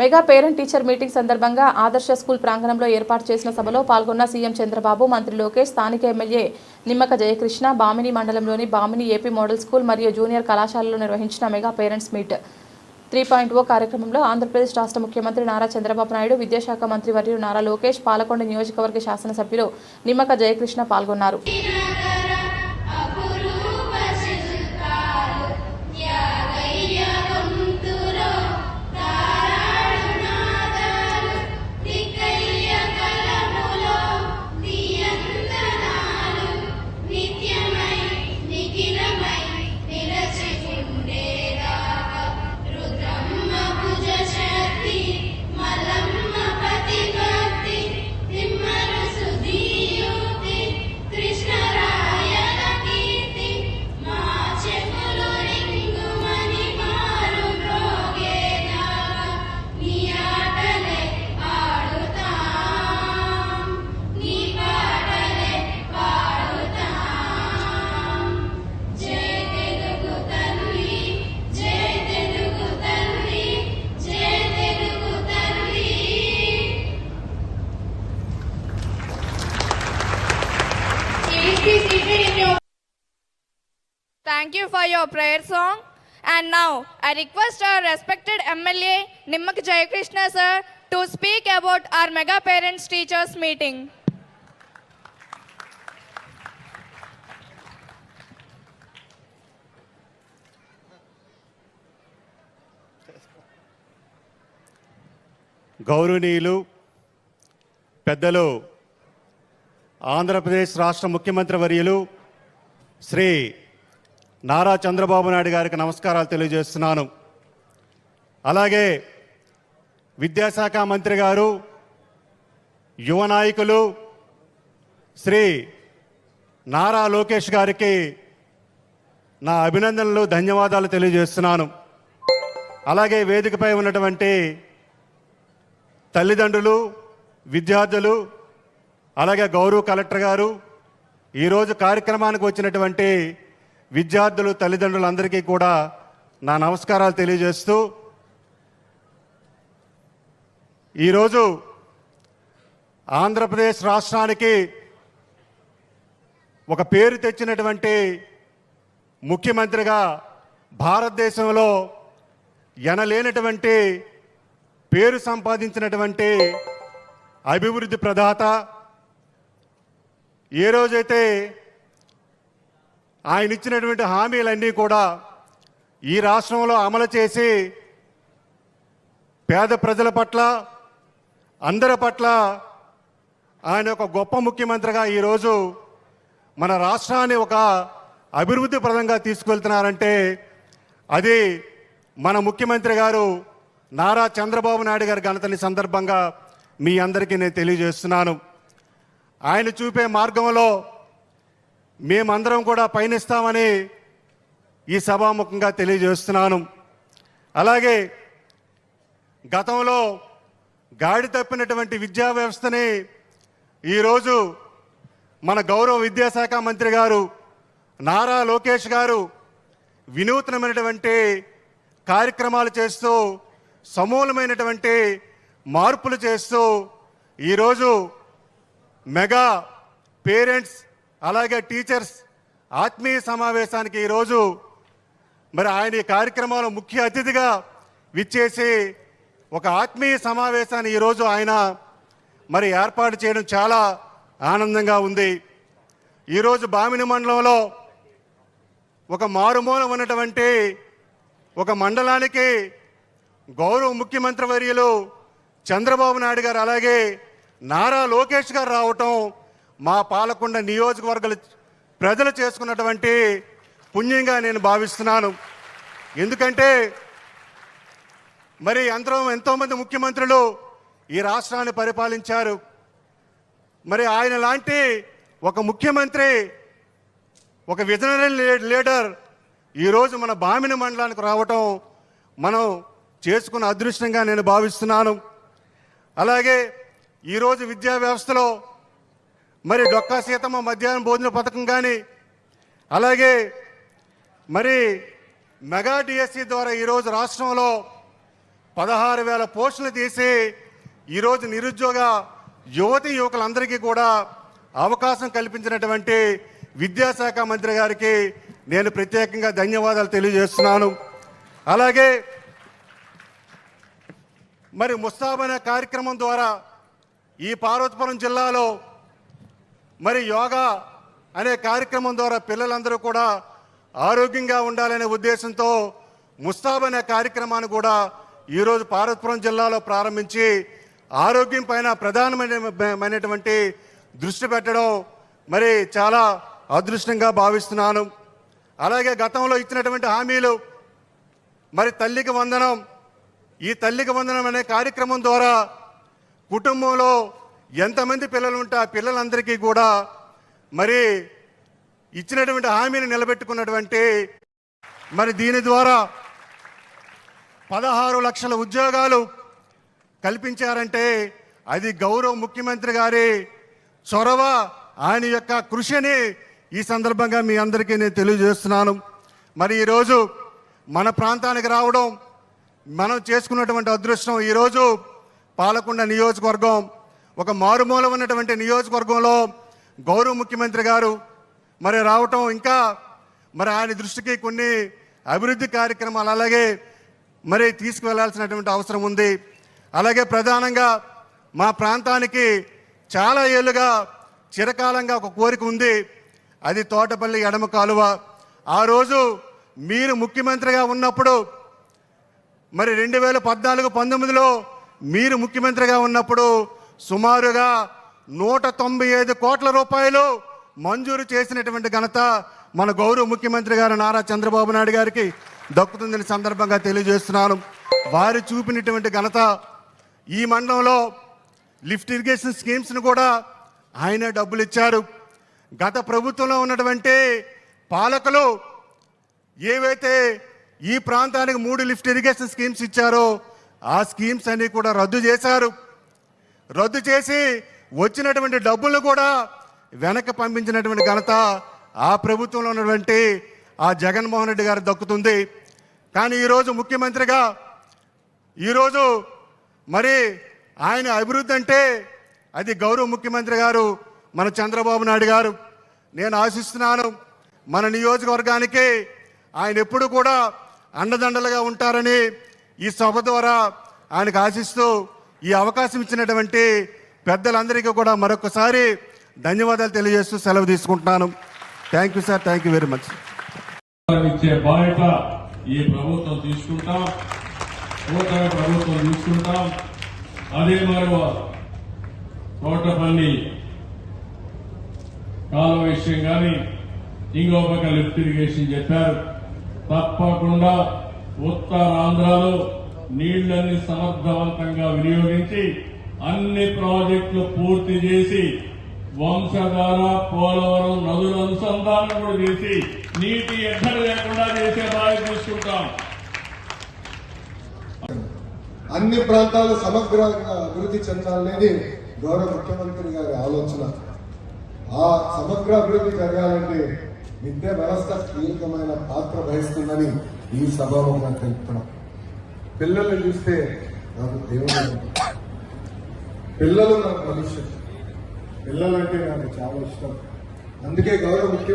Mega parent teacher meeting సందర్భంగా ఆదర్శ school ప్రాంగణంలో ఏర్పాటు చేసిన సభలో పాల్గొన్న సీఎం చంద్రబాబు మంత్రి లోకేష్ స్థానిక ఎమ్మెల్యే నిమ్మక జయకృష్ణ బామిని మండలంలోని బామిని ఏపీ మోడల్ స్కూల్ మరియు జూనియర్ కళాశాలలో నిర్వహించిన mega parents meet. Three point O కార్యక్రమంలో ఆంధ్రప్రదేశ్ రాష్ట్ర ముఖ్యమంత్రి నారా చంద్రబాబు నాయుడు విద్యాశాఖ మంత్రి వర్యులు నారా లోకేష్ పాలకొండ నియోజకవర్గ శాసనసభ్యులు నిమ్మక జయకృష్ణ పాల్గొన్నారు. Thank you for your prayer song. And now, I request our respected MLA Nimmak Jayakrishna sir to speak about our mega parents teachers meeting. గౌరవనీయులు పెద్దలు ఆంధ్రప్రదేశ్ రాష్ట్ర ముఖ్యమంత్రి వర్యులు శ్రీ నారా చంద్రబాబు నాయుడు గారికి నమస్కారాలు తెలియజేస్తున్నాను. అలాగే విద్యాశాఖ మంత్రి గారు యువ నాయకులు శ్రీ నారా లోకేష్ గారికి నా అభినందనలు ధన్యవాదాలు తెలియజేస్తున్నాను. అలాగే వేదికపై ఉన్నటువంటి తల్లిదండ్రులు విద్యార్థులు అలాగే గౌరవ కలెక్టర్ గారు ఈరోజు కార్యక్రమానికి వచ్చినటువంటి విద్యార్థులు తల్లిదండ్రులందరికీ కూడా నా నమస్కారాలు తెలియజేస్తూ ఈరోజు ఆంధ్రప్రదేశ్ రాష్ట్రానికి ఒక పేరు తెచ్చినటువంటి ముఖ్యమంత్రిగా భారతదేశంలో ఎనలేనటువంటి పేరు సంపాదించినటువంటి అభివృద్ధి ప్రదాత ఏ రోజైతే ఆయన ఇచ్చినటువంటి హామీలన్నీ కూడా ఈ రాష్ట్రంలో అమలు చేసి పేద ప్రజల పట్ల అందరి పట్ల ఆయన ఒక గొప్ప ముఖ్యమంత్రిగా ఈరోజు మన రాష్ట్రాన్ని ఒక అభివృద్ధి ప్రదంగా తీసుకెళ్తున్నారంటే అది మన ముఖ్యమంత్రి గారు నారా చంద్రబాబు నాయుడు గారి ఘనతని సందర్భంగా మీ అందరికీ నేను తెలియజేస్తున్నాను. ఆయన చూపే మార్గంలో మేమందరం కూడా పయనిస్తామని ఈ సభాముఖంగా తెలియజేస్తున్నాను. అలాగే గతంలో గాడి తప్పినటువంటి విద్యా వ్యవస్థని ఈరోజు మన గౌరవ విద్యాశాఖ మంత్రి గారు నారా లోకేష్ గారు వినూత్నమైనటువంటి కార్యక్రమాలు చేస్తూ సమూలమైనటువంటి మార్పులు చేస్తూ ఈరోజు మెగా పేరెంట్స్ అలాగే టీచర్స్ ఆత్మీయ సమావేశానికి ఈరోజు మరి ఆయన ఈ కార్యక్రమంలో ముఖ్య అతిథిగా విచ్చేసి ఒక ఆత్మీయ సమావేశాన్ని ఈరోజు ఆయన మరి ఏర్పాటు చేయడం చాలా ఆనందంగా ఉంది. ఈరోజు బామిని మండలంలో ఒక మారుమూల ఉన్నటువంటి ఒక మండలానికి గౌరవ ముఖ్యమంత్రి వర్యులు చంద్రబాబు నాయుడు గారు అలాగే నారా లోకేష్ గారు రావటం మా పాలకొండ నియోజకవర్గాల ప్రజలు చేసుకున్నటువంటి పుణ్యంగా నేను భావిస్తున్నాను. ఎందుకంటే మరి అందరం ఎంతోమంది ముఖ్యమంత్రులు ఈ రాష్ట్రాన్ని పరిపాలించారు. మరి ఆయన లాంటి ఒక ముఖ్యమంత్రి ఒక విజనరీ లీడర్ ఈరోజు మన బామిని మండలానికి రావటం మనం చేసుకున్న అదృష్టంగా నేను భావిస్తున్నాను. అలాగే ఈరోజు విద్యా వ్యవస్థలో మరి డొక్కా సీతమ్మ మధ్యాహ్నం భోజన పథకం కానీ అలాగే మరి మెగా డిఎస్సి ద్వారా ఈరోజు రాష్ట్రంలో పదహారు వేల పోస్టులు తీసి ఈరోజు నిరుద్యోగ యువతి యువకులందరికీ కూడా అవకాశం కల్పించినటువంటి విద్యాశాఖ మంత్రి గారికి నేను ప్రత్యేకంగా ధన్యవాదాలు తెలియజేస్తున్నాను. అలాగే మరి ముస్తాబ్ అనే కార్యక్రమం ద్వారా ఈ పార్వతీపురం జిల్లాలో మరి యోగా అనే కార్యక్రమం ద్వారా పిల్లలందరూ కూడా ఆరోగ్యంగా ఉండాలనే ఉద్దేశంతో ముస్తాబ్ అనే కార్యక్రమాన్ని కూడా ఈరోజు పార్వతీపురం జిల్లాలో ప్రారంభించి ఆరోగ్యం పైన ప్రధానమైనటువంటి దృష్టి పెట్టడం మరి చాలా అదృష్టంగా భావిస్తున్నాను. అలాగే గతంలో ఇచ్చినటువంటి హామీలు మరి తల్లికి వందనం ఈ తల్లికి వందనం అనే కార్యక్రమం ద్వారా కుటుంబంలో ఎంతమంది పిల్లలు ఉంటే ఆ పిల్లలందరికీ కూడా మరి ఇచ్చినటువంటి హామీని నిలబెట్టుకున్నటువంటి మరి దీని ద్వారా పదహారు లక్షల ఉద్యోగాలు కల్పించారంటే అది గౌరవ ముఖ్యమంత్రి గారి చొరవ. ఆయన యొక్క కృషిని ఈ సందర్భంగా మీ అందరికీ నేను తెలియజేస్తున్నాను. మరి ఈరోజు మన ప్రాంతానికి రావడం మనం చేసుకున్నటువంటి అదృష్టం ఈరోజు పాలకొండ నియోజకవర్గం ఒక మారుమూల ఉన్నటువంటి నియోజకవర్గంలో గౌరవ ముఖ్యమంత్రి గారు మరి రావటం ఇంకా మరి ఆయన దృష్టికి కొన్ని అభివృద్ధి కార్యక్రమాలు అలాగే మరి తీసుకువెళ్ళాల్సినటువంటి అవసరం ఉంది. అలాగే ప్రధానంగా మా ప్రాంతానికి చాలా ఏళ్ళుగా చిరకాలంగా ఒక కోరిక ఉంది. అది తోటపల్లి ఎడమ కాలువ. ఆ రోజు మీరు ముఖ్యమంత్రిగా ఉన్నప్పుడు మరి రెండు వేల పద్నాలుగు పంతొమ్మిదిలో మీరు ముఖ్యమంత్రిగా ఉన్నప్పుడు సుమారుగా నూట తొంభై ఐదు కోట్ల రూపాయలు మంజూరు చేసినటువంటి ఘనత మన గౌరవ ముఖ్యమంత్రి గారు నారా చంద్రబాబు నాయుడు గారికి దక్కుతుందని సందర్భంగా తెలియజేస్తున్నాను. వారు చూపినటువంటి ఘనత ఈ మండలంలో లిఫ్ట్ ఇరిగేషన్ స్కీమ్స్ను కూడా ఆయన డబ్బులు ఇచ్చారు. గత ప్రభుత్వంలో ఉన్నటువంటి పాలకులు ఏవైతే ఈ ప్రాంతానికి మూడు లిఫ్ట్ ఇరిగేషన్ స్కీమ్స్ ఇచ్చారో ఆ స్కీమ్స్ అన్నీ కూడా రద్దు చేశారు. రద్దు చేసి వచ్చినటువంటి డబ్బులు కూడా వెనక్కి పంపించినటువంటి ఘనత ఆ ప్రభుత్వంలో ఉన్నటువంటి ఆ జగన్మోహన్ రెడ్డి గారు దక్కుతుంది. కానీ ఈరోజు ముఖ్యమంత్రిగా ఈరోజు మరి ఆయన అభివృద్ధి అంటే అది గౌరవ ముఖ్యమంత్రి గారు మన చంద్రబాబు నాయుడు గారు. నేను ఆశిస్తున్నాను మన నియోజకవర్గానికి ఆయన ఎప్పుడు కూడా అండదండలుగా ఉంటారని ఈ సభ ద్వారా ఆయనకు ఆశిస్తూ ఈ అవకాశం ఇచ్చినటువంటి పెద్దలందరికీ కూడా మరొకసారి ధన్యవాదాలు తెలియజేస్తూ సెలవు తీసుకుంటున్నాను. Thank you sir thank you very much ఇచ్చే బాధ్యత ఈ ప్రభుత్వం తీసుకుంటాం. నూతన ప్రభుత్వం తీసుకుంటాం. అదే మరో తోటపల్లి కాలువ విషయం కానీ ఇంకో పక్క లిఫ్ట్ ఇరిగేషన్ చెప్పారు. తప్పకుండా ఉత్తరాంధ్రలో నీళ్ళన్నీ సమర్థవంతంగా వినియోగించి అన్ని ప్రాజెక్టులు పూర్తి చేసి వంశధార పోలవరం నదుల అనుసంధానం కూడా చేసి నీటి ఎద్దడి లేకుండా చేసే బాధ్యత తీసుకుంటాం. అన్ని ప్రాంతాలు సమగ్రంగా అభివృద్ధి చెందాలనేది గౌరవ ముఖ్యమంత్రి గారి ఆలోచన. ఆ సమగ్ర అభివృద్ధి జరగాలంటే విద్యా వ్యవస్థ కీలకమైన పాత్ర వహిస్తుందని ఈ సభాముఖంగా తెలుపుతున్నాం. పిల్లల్ని చూస్తే నాకు దేవుడు పిల్లలు నాకు భవిష్యత్తు పిల్లలంటే నాకు చాలా ఇష్టం. అందుకే గౌరవ